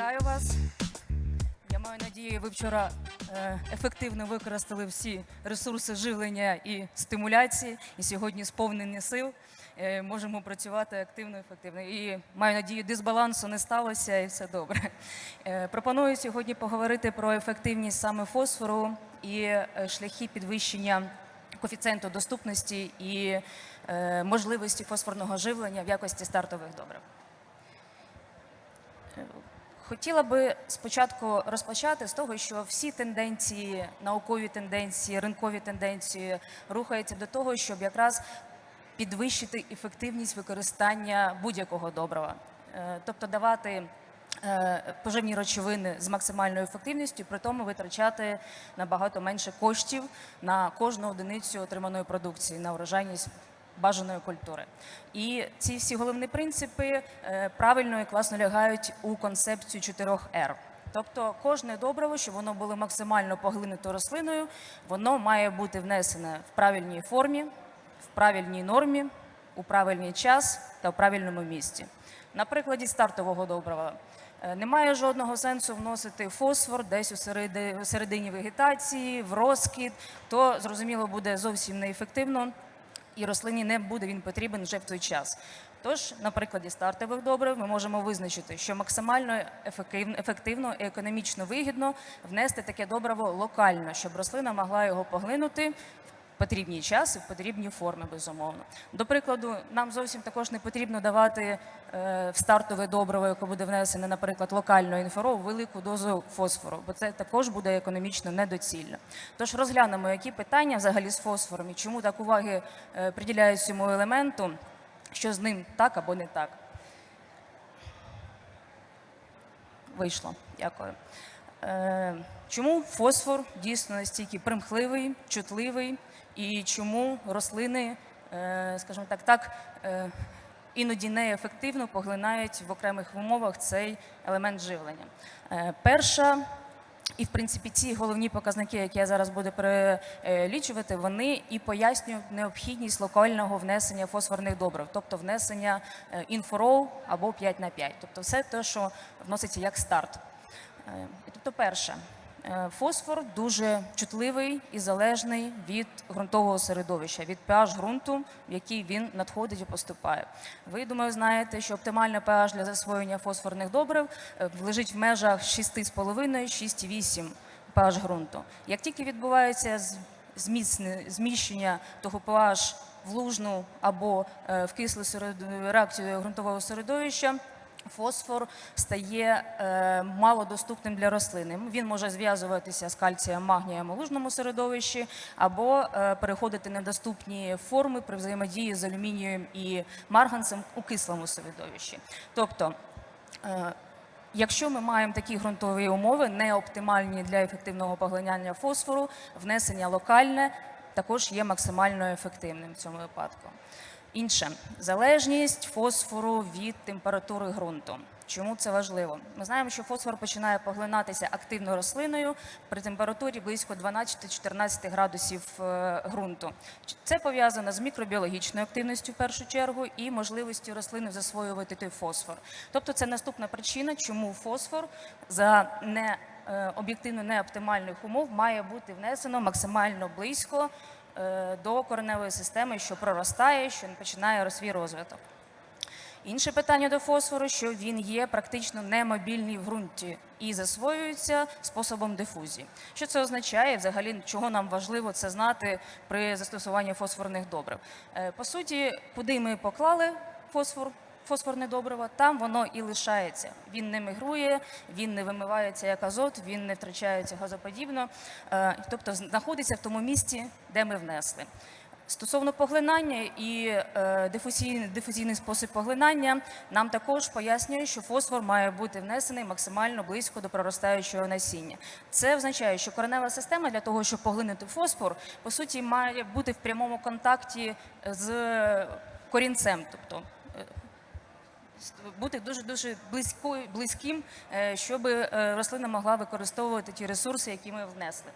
Вітаю вас. Я маю надію, ви вчора е, ефективно використали всі ресурси живлення і стимуляції, і сьогодні сповнені сил. Е, можемо працювати активно ефективно. І маю надію, дисбалансу не сталося і все добре. Е, пропоную сьогодні поговорити про ефективність саме фосфору і шляхи підвищення коефіцієнту доступності і можливості фосфорного живлення в якості стартових добрив. Хотіла би спочатку розпочати з того, що всі тенденції, наукові тенденції, ринкові тенденції рухаються до того, щоб якраз підвищити ефективність використання будь-якого добрива, Е, тобто давати е, поживні речовини з максимальною ефективністю, при тому витрачати набагато менше коштів на кожну одиницю отриманої продукції на урожайність бажаної культури. І ці всі головні принципи е, правильно і класно лягають у концепцію 4 R. Тобто кожне добриво, щоб воно було максимально поглинуто рослиною, воно має бути внесене в правильній формі, в правильній нормі, у правильний час та в правильному місці. На прикладі стартового добрива. Е, Немає жодного сенсу вносити фосфор десь у середині вегетації, в розкид, то зрозуміло буде зовсім неефективно і рослині не буде він потрібен вже в той час. Тож, на прикладі стартових добрив ми можемо визначити, що максимально ефективно, і економічно вигідно внести таке добриво локально, щоб рослина могла його поглинути в потрібний час і в потрібній формі, безумовно. До прикладу, нам зовсім також не потрібно давати е, в стартове добриво, яке буде внесене, наприклад, локально інфоро, велику дозу фосфору, бо це також буде економічно недоцільно. Тож розглянемо, які питання взагалі з фосфором і чому так уваги е, приділяють цьому елементу, що з ним так або не так. Вийшло. Дякую. Е, чому фосфор дійсно настільки примхливий, чутливий, і чому рослини, е, скажімо так, так е, іноді неефективно поглинають в окремих умовах цей елемент живлення? Е, перша і, в принципі, ці головні показники, які я зараз буду перелічувати, вони і пояснюють необхідність локального внесення фосфорних добрив, тобто внесення інфороу або 5 на 5. Тобто все те, що вноситься як старт. Тобто, перше, фосфор дуже чутливий і залежний від ґрунтового середовища, від pH ґрунту, в який він надходить і поступає. Ви, думаю, знаєте, що оптимальний pH для засвоєння фосфорних добрив е, лежить в межах 6,5-6,8 pH ґрунту. Як тільки відбувається зміщення того pH в лужну або е, в кислу реакцію ґрунтового середовища, Фосфор стає е, малодоступним для рослини. Він може зв'язуватися з кальцієм, магнієм у лужному середовищі або е, переходити на доступні форми при взаємодії з алюмінієм і марганцем у кислому середовищі. Тобто, е, Якщо ми маємо такі ґрунтові умови, не оптимальні для ефективного поглинання фосфору, внесення локальне також є максимально ефективним в цьому випадку. Інше залежність фосфору від температури ґрунту. Чому це важливо? Ми знаємо, що фосфор починає поглинатися активно рослиною при температурі близько 12-14 градусів е, ґрунту. Це пов'язано з мікробіологічною активністю в першу чергу і можливістю рослини засвоювати той фосфор. Тобто, це наступна причина, чому фосфор за не е, об'єктивно неоптимальних умов має бути внесено максимально близько до кореневої системи, що проростає, що починає свій розвиток. Інше питання до фосфору, що він є практично немобільний в ґрунті і засвоюється способом дифузії. Що це означає? Взагалі, чого нам важливо це знати при застосуванні фосфорних добрив? Е, По суті, куди ми поклали фосфор, фосфорне добриво, там воно і лишається. Він не мігрує, він не вимивається як азот, він не втрачається газоподібно, е, тобто знаходиться в тому місці, де ми внесли. Стосовно поглинання і е, дифузійний, дифузійний спосіб поглинання, нам також пояснює, що фосфор має бути внесений максимально близько до проростаючого насіння. Це означає, що коренева система для того, щоб поглинути фосфор, по суті, має бути в прямому контакті з корінцем, тобто е, бути дуже дуже близькою, близьким, е, щоб е, рослина могла використовувати ті ресурси, які ми внесли.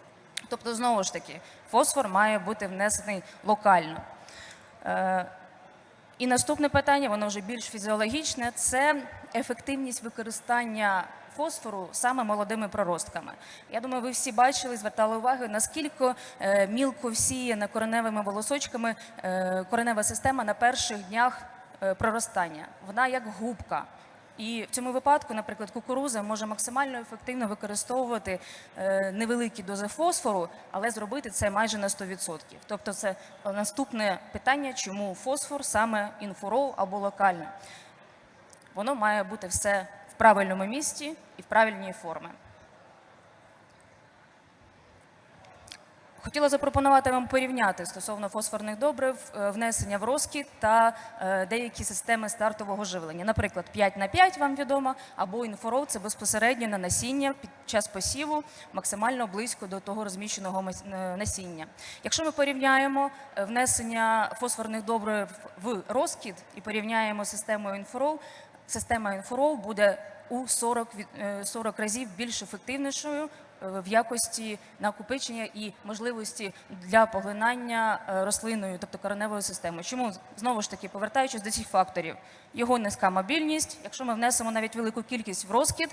Тобто, знову ж таки, фосфор має бути внесений локально. Е, І наступне питання, воно вже більш фізіологічне, це ефективність використання фосфору саме молодими проростками. Я думаю, ви всі бачили, звертали увагу, наскільки мілко всіяна кореневими волосочками коренева система на перших днях проростання. Вона як губка. І в цьому випадку, наприклад, кукуруза може максимально ефективно використовувати е, невеликі дози фосфору, але зробити це майже на 100%. Тобто, це наступне питання, чому фосфор саме інфурол або локальне. Воно має бути все в правильному місці і в правильній формі. Хотіла запропонувати вам порівняти стосовно фосфорних добрив, е, внесення в розкид та е, деякі системи стартового живлення. Наприклад, 5 на 5 вам відомо, або інфорол це безпосередньо на насіння під час посіву максимально близько до того розміщеного е, насіння. Якщо ми порівняємо внесення фосфорних добрив в розкид і порівняємо системою інфорол, система інфорол буде у 40, е, 40 разів більш ефективнішою в якості накопичення і можливості для поглинання е, рослиною, тобто кореневою системою. Чому знову ж таки повертаючись до цих факторів, його низька мобільність. Якщо ми внесемо навіть велику кількість в розкид,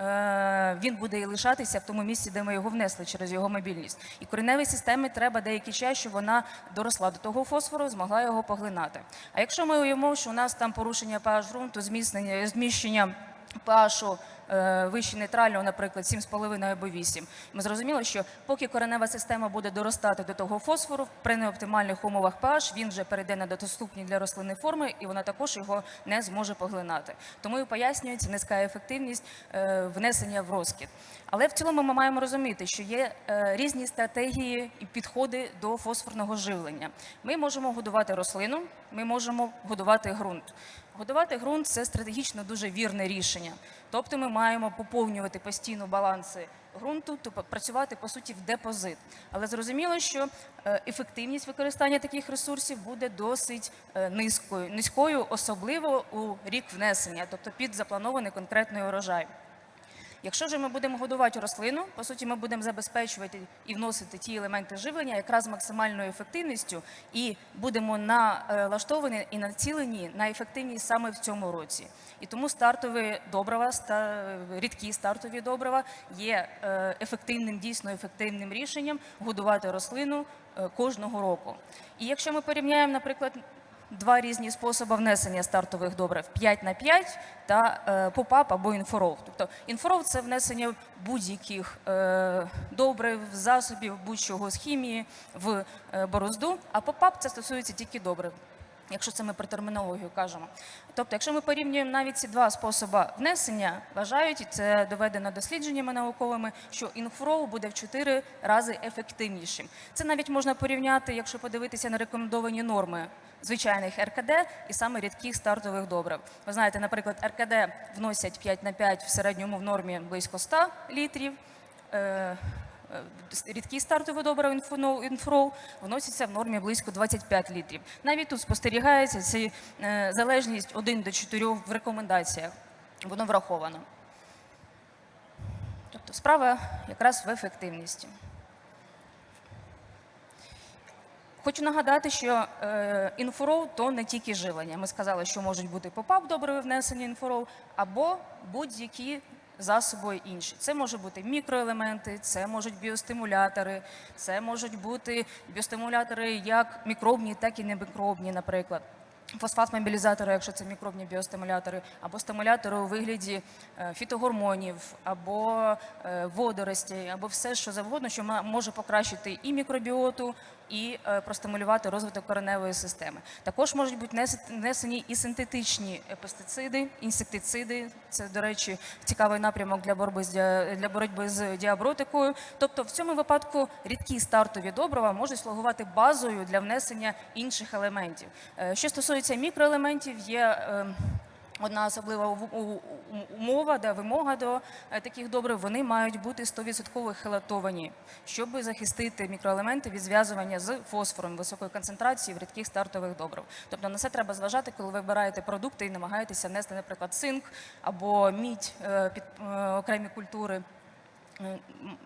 е, він буде і лишатися в тому місці, де ми його внесли через його мобільність. І кореневій системі треба деякий час, щоб вона доросла до того фосфору, змогла його поглинати. А якщо ми уявимо, що у нас там порушення pH ґрунту, зміщення pH е, вище нейтрального, наприклад, 7,5 або 8. Ми зрозуміли, що поки коренева система буде доростати до того фосфору, при неоптимальних умовах pH він вже перейде на доступні для рослини форми, і вона також його не зможе поглинати. Тому і пояснюється низька ефективність е, внесення в розкид. Але в цілому ми маємо розуміти, що є е, різні стратегії і підходи до фосфорного живлення. Ми можемо годувати рослину, ми можемо годувати ґрунт. Годувати ґрунт це стратегічно дуже вірне рішення. Тобто ми маємо поповнювати постійно баланси ґрунту, тобто працювати по суті в депозит. Але зрозуміло, що е, ефективність використання таких ресурсів буде досить е, низькою, низькою, особливо у рік внесення, тобто під запланований конкретний урожай. Якщо ж ми будемо годувати рослину, по суті, ми будемо забезпечувати і вносити ті елементи живлення якраз максимальною ефективністю, і будемо налаштовані і націлені на ефективність саме в цьому році. І тому стартові добрива, рідкі стартові добрива є е, ефективним, дійсно ефективним рішенням годувати рослину е, кожного року. І якщо ми порівняємо, наприклад, два різні способи внесення стартових добрив 5 на 5 та е, поп-ап або інфоров. Тобто інфоров це внесення будь-яких е, добрив, засобів, будь-чого з хімії в е, борозду, а поп-ап це стосується тільки добрив. Якщо це ми про термінологію кажемо. Тобто, якщо ми порівнюємо навіть ці два способи внесення, вважають, і це доведено дослідженнями науковими, що інфроу буде в 4 рази ефективнішим. Це навіть можна порівняти, якщо подивитися на рекомендовані норми звичайних РКД і саме рідких стартових добрив. Ви знаєте, наприклад, РКД вносять 5 на 5 в середньому в нормі близько 100 літрів. Е, Рідкі стартові інфоно- інфроу вносяться в нормі близько 25 літрів. Навіть тут спостерігається ця е, залежність 1 до 4 в рекомендаціях. Воно враховано. Тобто справа якраз в ефективності. Хочу нагадати, що е, інфорол то не тільки живлення. Ми сказали, що можуть бути попап добре внесені інфорол, або будь-які засоби інші. Це можуть бути мікроелементи, це можуть біостимулятори, це можуть бути біостимулятори як мікробні, так і немікробні, наприклад. Фосфат-мобілізатори, якщо це мікробні біостимулятори, або стимулятори у вигляді е, фітогормонів, або е, водоростей, або все, що завгодно, що може покращити і мікробіоту, і е, простимулювати розвиток кореневої системи. Також можуть бути нес- внесені і синтетичні е, пестициди, інсектициди. Це, до речі, цікавий напрямок для боротьби з для боротьби з діабротикою. Тобто, в цьому випадку рідкі стартові добрива можуть слугувати базою для внесення інших елементів. Е, Що стосується мікроелементів, є е, Одна особлива умова, да, вимога до е, таких добрив, вони мають бути 100% хелатовані, щоб захистити мікроелементи від зв'язування з фосфором високої концентрації в рідких стартових добрив. Тобто на це треба зважати, коли ви вибираєте продукти і намагаєтеся внести, наприклад, цинк або мідь е, під е, окремі культури.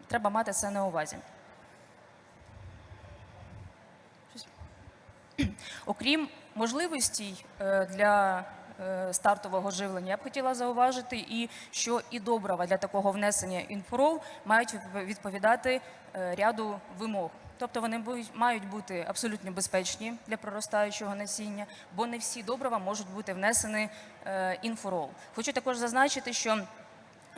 Треба мати це на увазі. Окрім можливостей для стартового живлення я б хотіла зауважити, і що і добрива для такого внесення інфорол мають відповідати е, ряду вимог. Тобто вони мають бути абсолютно безпечні для проростаючого насіння, бо не всі добрива можуть бути внесені е, інфорол. Хочу також зазначити, що Е,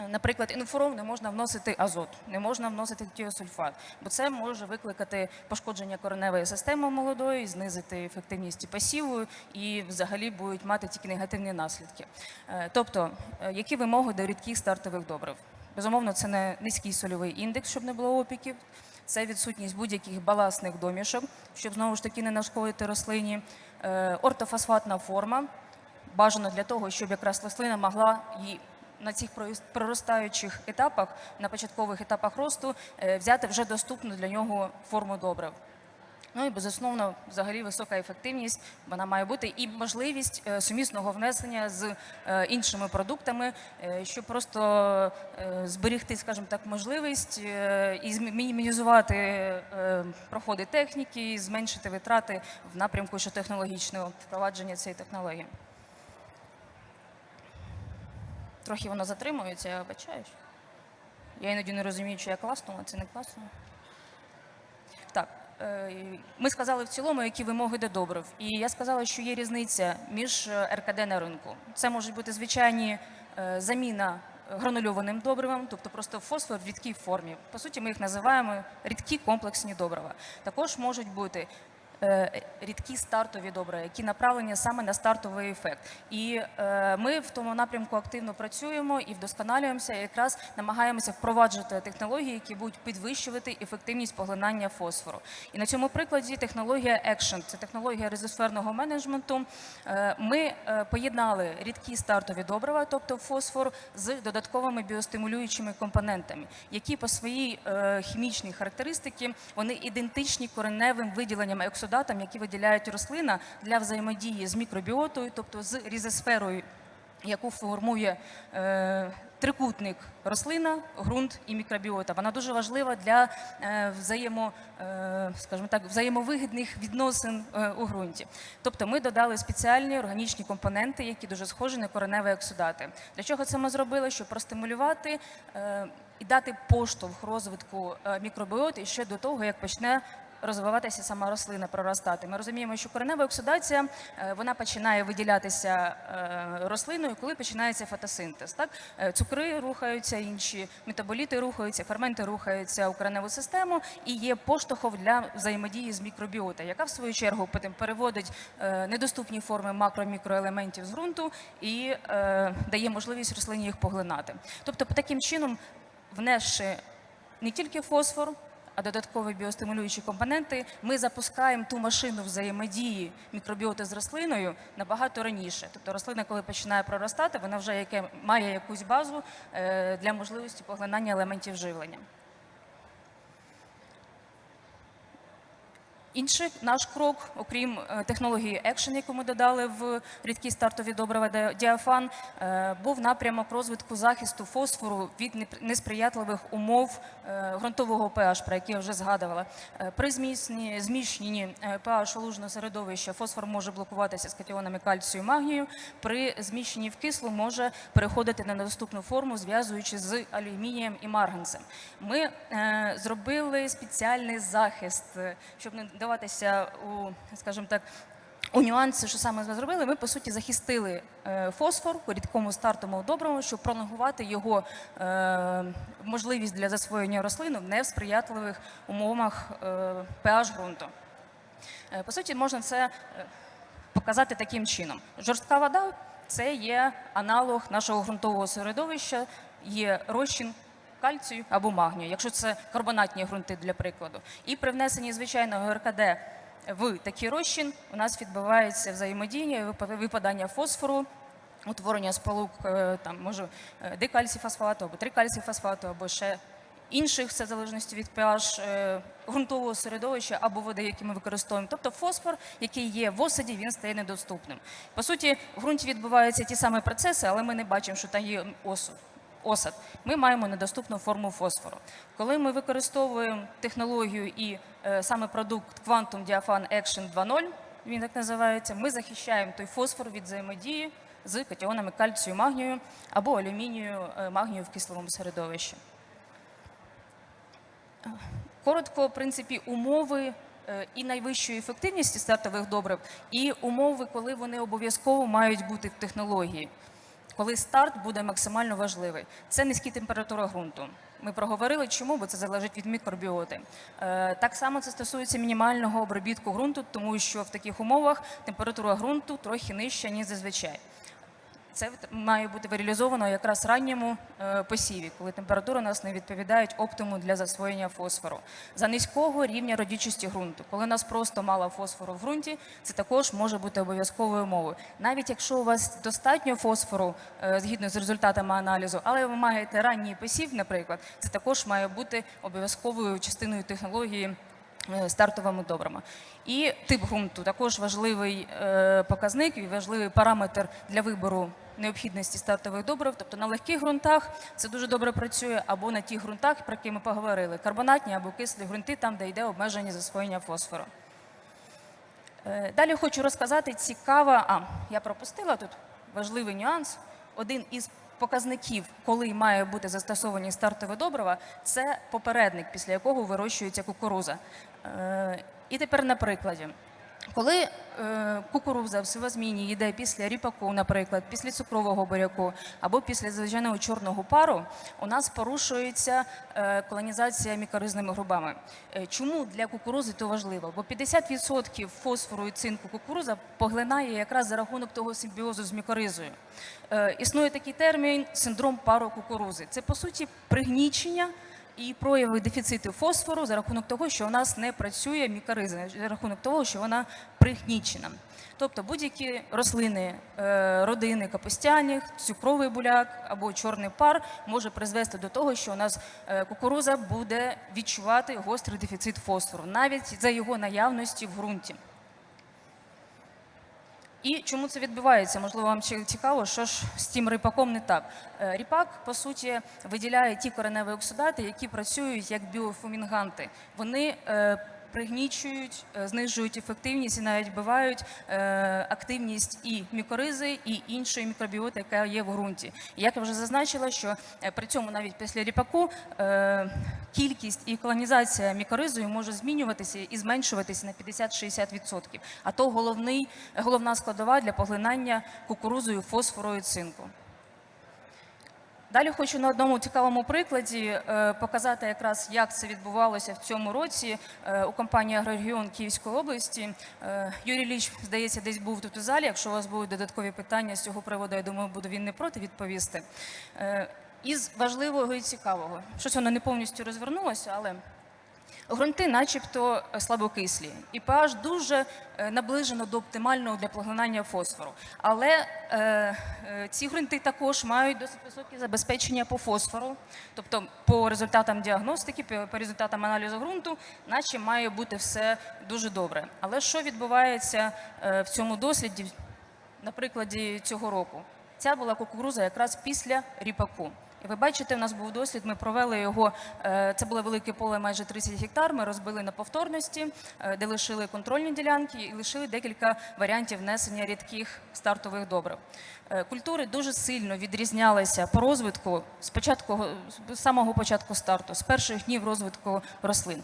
Наприклад, інфорол не можна вносити азот, не можна вносити тіосульфат, бо це може викликати пошкодження кореневої системи молодої, знизити ефективність посіву і взагалі будуть мати тільки негативні наслідки. Е, Тобто, е, які вимоги до рідких стартових добрив? Безумовно, це не низький сольовий індекс, щоб не було опіків. Це відсутність будь-яких баласних домішок, щоб знову ж таки не нашкодити рослині, Е, ортофосфатна форма, бажано для того, щоб якраз рослина могла її на цих проростаючих етапах, на початкових етапах росту, е, взяти вже доступну для нього форму добрив. Ну і безусловно, взагалі висока ефективність вона має бути і можливість е, сумісного внесення з е, іншими продуктами, щоб просто зберегти, скажімо так, можливість і мінімізувати проходи техніки, і зменшити витрати в напрямку ще технологічного впровадження цієї технології. Трохи воно затримується, я вибачаюсь. Я іноді не розумію, чи я класнула, це не класно. Так, е, ми сказали в цілому, які вимоги до добрив. І я сказала, що є різниця між е, РКД на ринку. Це можуть бути звичайні е, заміна гранульованим добривом, тобто просто фосфор в рідкій формі. По суті, ми їх називаємо рідкі комплексні добрива. Також можуть бути рідкі стартові добрива, які направлені саме на стартовий ефект. І е, ми в тому напрямку активно працюємо і вдосконалюємося, і якраз намагаємося впроваджувати технології, які будуть підвищувати ефективність поглинання фосфору. І на цьому прикладі технологія Action, це технологія резосферного менеджменту. Е, Ми е, поєднали рідкі стартові добрива, тобто фосфор, з додатковими біостимулюючими компонентами, які по своїй е, хімічній характеристиці вони ідентичні кореневим виділенням ексудатам, які виділяють рослина для взаємодії з мікробіотою, тобто з різосферою, яку формує е, трикутник рослина, ґрунт і мікробіота. Вона дуже важлива для е, взаємо, е, скажімо так, взаємовигідних відносин е, у ґрунті. Тобто ми додали спеціальні органічні компоненти, які дуже схожі на кореневі ексудати. Для чого це ми зробили? Щоб простимулювати е, і дати поштовх розвитку е, мікробіоти ще до того, як почне розвиватися сама рослина, проростати. Ми розуміємо, що коренева оксидація е, вона починає виділятися е, рослиною, коли починається фотосинтез. Так? Е, Цукри рухаються, інші метаболіти рухаються, ферменти рухаються у кореневу систему і є поштовхом для взаємодії з мікробіотою, яка в свою чергу потім переводить недоступні форми макро-мікроелементів з ґрунту і дає можливість рослині їх поглинати. Тобто, таким чином, внесши не тільки фосфор, додаткові біостимулюючі компоненти, ми запускаємо ту машину взаємодії мікробіоти з рослиною набагато раніше. Тобто рослина, коли починає проростати, вона вже яке, має якусь базу е, для можливості поглинання елементів живлення. Інший наш крок, окрім е, технології Action, яку ми додали в рідкі стартові добрива діафан, е, був напрямок розвитку захисту фосфору від несприятливих умов е, ґрунтового pH, про які я вже згадувала. При зміщенні е, pH лужного середовища фосфор може блокуватися з катіонами кальцію і магнію. При зміщенні в кислу може переходити на недоступну форму, зв'язуючи з алюмінієм і марганцем. Ми зробили спеціальний захист, щоб не даватися у, скажімо так. У нюанси, що саме ми зробили, ми по суті захистили е, фосфор у рідкому стартовому доброму, щоб пролонгувати його е, можливість для засвоєння рослин в несприятливих умовах pH ґрунту. Е, По суті, можна це показати таким чином. Жорстка вода це є аналог нашого ґрунтового середовища, є розчин кальцію або магнію, якщо це карбонатні ґрунти для прикладу. І при внесенні звичайного РКД в такий розчин у нас відбувається взаємодія, випа- випадання фосфору. Утворення сполук е, там може е, дикальцій-фосфату або трикальцій-фосфату, або ще інших, це в залежності від pH е, ґрунтового середовища або води, які ми використовуємо. Тобто фосфор, який є в осаді, він стає недоступним. По суті, в ґрунті відбуваються ті самі процеси, але ми не бачимо, що там є осуд. Осад, ми маємо недоступну форму фосфору. Коли ми використовуємо технологію і е, саме продукт Quantum Diaphan Action 2.0, він так називається, ми захищаємо той фосфор від взаємодії з катіонами кальцію, магнію або алюмінію, е, магнію в кисловому середовищі. Коротко, в принципі, умови е, і найвищої ефективності стартових добрив, і умови, коли вони обов'язково мають бути в технології, коли старт буде максимально важливий. Це низькі температури ґрунту. Ми проговорили, чому, бо це залежить від мікробіоти. Е, Так само це стосується мінімального обробітку ґрунту, тому що в таких умовах температура ґрунту трохи нижча, ніж зазвичай. Це має бути реалізовано якраз ранньому е, посіві, коли температури у нас не відповідають оптимуму для засвоєння фосфору. За низького рівня родючості ґрунту, коли у нас просто мало фосфору в ґрунті, це також може бути обов'язковою умовою. Навіть якщо у вас достатньо фосфору е, згідно з результатами аналізу, але ви маєте ранній посів, наприклад, це також має бути обов'язковою частиною технології е, стартовими добрами. І тип ґрунту також важливий показник і важливий параметр для вибору необхідності стартових добрив. Тобто на легких ґрунтах це дуже добре працює, або на тих ґрунтах, про які ми поговорили, карбонатні або кислі ґрунти, там, де йде обмеження засвоєння фосфору. Е, Далі хочу розказати цікава. А, я пропустила тут важливий нюанс. Один із показників, коли має бути застосовані стартове добрива, це попередник, після якого вирощується кукуруза. Е, І тепер на прикладі. Коли е, кукуруза в сивозміні йде після ріпаку, наприклад, після цукрового буряку або після звичайного чорного пару, у нас порушується е, колонізація мікоризними грубами. Е, чому для кукурузи то важливо? Бо 50% фосфору і цинку кукуруза поглинає якраз за рахунок того симбіозу з мікоризою. Існує такий термін синдром пару кукурузи. Це по суті пригнічення і прояви дефіциту фосфору за рахунок того, що у нас не працює мікориза, за рахунок того, що вона пригнічена. Тобто будь-які рослини е, родини капустяних, цукровий буляк або чорний пар може призвести до того, що у нас е, кукуруза буде відчувати гострий дефіцит фосфору, навіть за його наявності в ґрунті. І чому це відбувається? Можливо, вам цікаво, що ж з тим ріпаком не так. Е, Ріпак, по суті, виділяє ті кореневі оксидати, які працюють як біофумінганти. Вони е, пригнічують, е, знижують ефективність і навіть вбивають е, активність і мікоризи, і іншої мікробіоти, яка є в ґрунті. Як я вже зазначила, що е, при цьому навіть після ріпаку кількість і колонізація мікоризою може змінюватися і зменшуватися на 50-60%. А то головний, головна складова для поглинання кукурузою фосфору і цинку. Далі хочу на одному цікавому прикладі е, показати якраз, як це відбувалося в цьому році е, у компанії «Агрорегіон» Київської області. Е, Юрій Ліч, здається, десь був тут у залі. Якщо у вас будуть додаткові питання з цього приводу, я думаю, буде він не проти відповісти. Із важливого і цікавого. Щось воно не повністю розвернулося, але Грунти начебто е, слабокислі, і pH дуже е, наближено до оптимального для поглинання фосфору. Але е, е, ці ґрунти також мають досить високе забезпечення по фосфору, тобто по результатам діагностики, по, результатам аналізу ґрунту, наче має бути все дуже добре. Але що відбувається в цьому досліді на прикладі цього року? Ця була кукуруза якраз після ріпаку. І ви бачите, у нас був дослід, ми провели його. е, Це було велике поле, майже 30 гектар. Ми розбили на повторності, е, де лишили контрольні ділянки і лишили декілька варіантів внесення рідких стартових добрив. Е, Культури дуже сильно відрізнялися по розвитку з початку з самого початку старту, з перших днів розвитку рослин.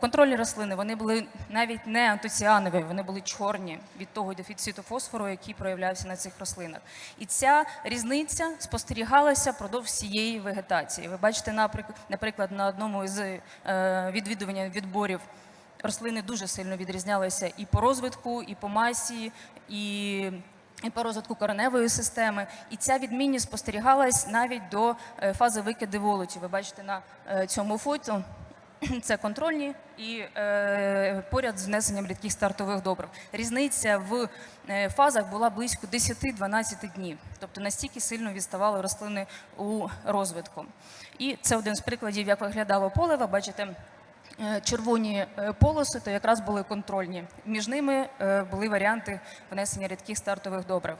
Контрольні рослини вони були навіть не антоціанові, вони були чорні від того дефіциту фосфору, який проявлявся на цих рослинах. І ця різниця спостерігалася продовж всієї вегетації. Ви бачите, наприк- наприклад, на одному із е, відвідування відборів рослини дуже сильно відрізнялися і по розвитку, і по масі, і, і по розвитку кореневої системи. І ця відмінність спостерігалась навіть до е, фази викиди волоті. Ви бачите на е, цьому фото. Це контрольні і е, поряд з внесенням рідких стартових добрив. Різниця в е, фазах була близько 10-12 днів, тобто настільки сильно відставали рослини у розвитку. І це один з прикладів, як виглядало поле. Бачите, е, червоні е, полоси, то якраз були контрольні. Між ними були варіанти внесення рідких стартових добрив.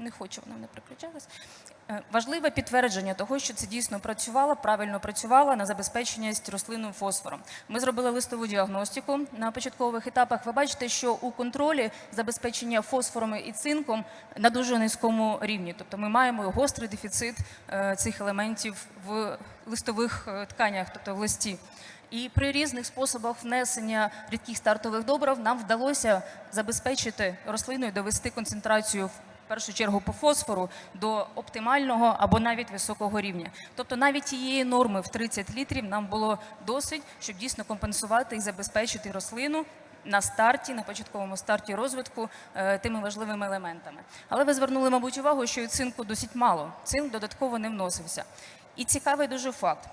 не хочу, вона не приключалась. Е, Важливе підтвердження того, що це дійсно працювало, правильно працювало на забезпеченість рослинним фосфором. Ми зробили листову діагностику на початкових етапах. Ви бачите, що у контролі забезпечення фосфором і цинком на дуже низькому рівні. Тобто ми маємо гострий дефіцит е, цих елементів в листових е, тканях, тобто в листі. І при різних способах внесення рідких стартових добрив нам вдалося забезпечити рослину і довести концентрацію першу чергу по фосфору до оптимального або навіть високого рівня. Тобто навіть тієї норми в 30 літрів нам було досить, щоб дійсно компенсувати і забезпечити рослину. На старті, на початковому старті розвитку е, тими важливими елементами. Але ви звернули, мабуть, увагу, що і цинку досить мало. Цинк додатково не вносився. І цікавий дуже факт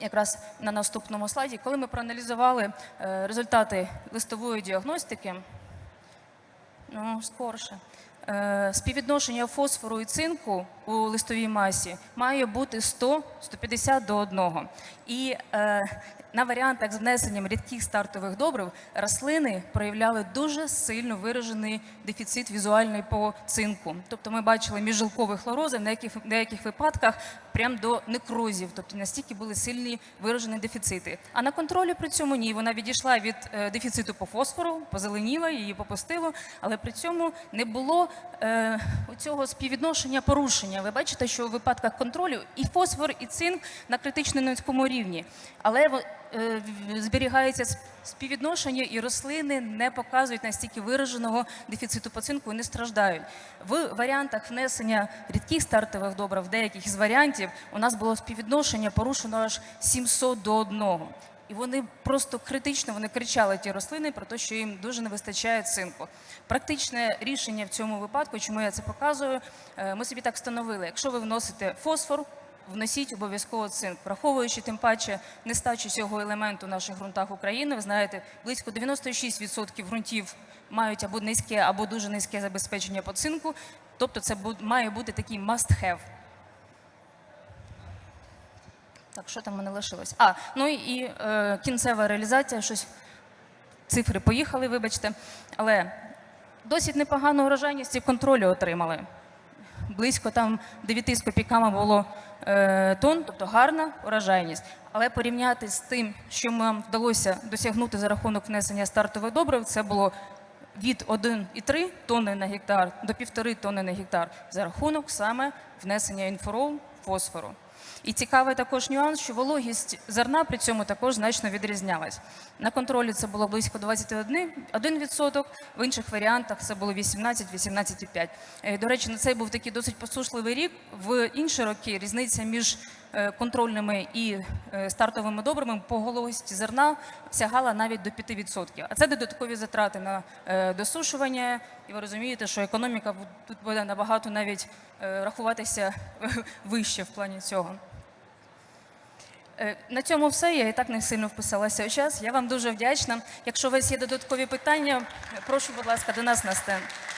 якраз на наступному слайді, коли ми проаналізували е, результати листової діагностики, ну, скорше, співвідношення фосфору і цинку у листовій масі має бути 100-150 до 1. І е, на варіантах з внесенням рідких стартових добрив рослини проявляли дуже сильно виражений дефіцит візуальний по цинку. Тобто ми бачили міжжилкові хлорози, в деяких, в деяких випадках прям до некрозів, тобто настільки були сильні виражені дефіцити. А на контролі при цьому ні. Вона відійшла від е, дефіциту по фосфору, позеленіла, її попустило, але при цьому не було е, цього співвідношення порушення. Ви бачите, що у випадках контролю і фосфор, і цинк на критично низькому рівні. Але е, зберігається співвідношення, і рослини не показують настільки вираженого дефіциту по цинку і не страждають. В варіантах внесення рідких стартових добрив, деяких з варіантів, у нас було співвідношення порушено аж 700 до 1. І вони просто критично вони кричали ті рослини про те, що їм дуже не вистачає цинку. Практичне рішення в цьому випадку, чому я це показую, е, ми собі так встановили. Якщо ви вносите фосфор, вносіть обов'язково цинк, враховуючи тим паче нестачу цього елементу в наших ґрунтах України. Ви знаєте, близько 96% ґрунтів мають або низьке, або дуже низьке забезпечення по цинку. Тобто, це має бути такий must-have. Так, що там мене лишилось? А, ну і е, кінцева реалізація, щось цифри поїхали, вибачте. Але досить непогану урожайність і контролю отримали. Близько там 9 з копійками було е, тонн, тобто гарна урожайність. Але порівняти з тим, що нам вдалося досягнути за рахунок внесення стартових добрив, це було від 1,3 тонни на гектар до 1,5 тонни на гектар за рахунок саме внесення інфорол фосфору. І цікавий також нюанс, що вологість зерна при цьому також значно відрізнялась. На контролі це було близько 21%, 1%, в інших варіантах це було 18-18,5%. Е, До речі, на цей був такий досить посушливий рік. В інші роки різниця між контрольними і е, стартовими добрими по вологості зерна сягала навіть до 5%. А це додаткові затрати на е, досушування. І ви розумієте, що економіка тут буде набагато навіть е, рахуватися вище в плані цього. Е, На цьому все. Я і так не сильно вписалася у час. Я вам дуже вдячна. Якщо у вас є додаткові питання, прошу, будь ласка, до нас на стенд.